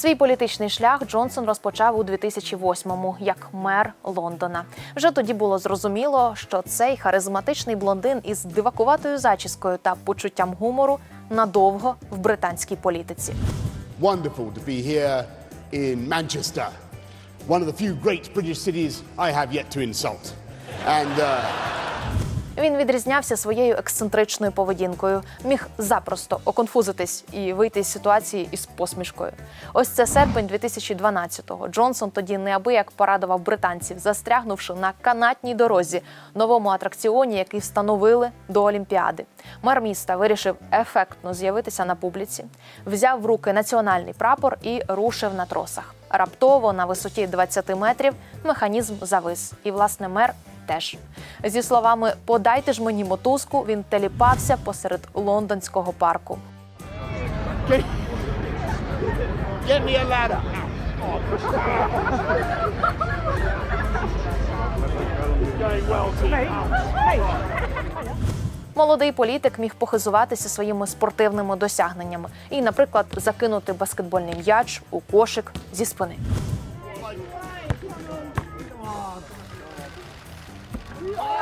Свій політичний шлях Джонсон розпочав у 2008-му як мер Лондона. Вже тоді було зрозуміло, що цей харизматичний блондин із дивакуватою зачіскою та почуттям гумору надовго в британській політиці. wonderful to be here in Manchester, one of the few great British cities I have yet to insult. And uh, Він відрізнявся своєю ексцентричною поведінкою, міг запросто оконфузитись і вийти з ситуації із посмішкою. Ось це серпень 2012-го. Джонсон тоді неабияк порадував британців, застрягнувши на канатній дорозі новому атракціоні, який встановили до Олімпіади. Мер міста вирішив ефектно з'явитися на публіці, взяв в руки національний прапор і рушив на тросах. Раптово на висоті 20 метрів механізм завис, і власне мер теж. Зі словами Подайте ж мені мотузку, він теліпався посеред лондонського парку. get me a ladder. Молодий політик міг похизуватися своїми спортивними досягненнями і, наприклад, закинути баскетбольний м'яч у кошик зі спини. 诶呀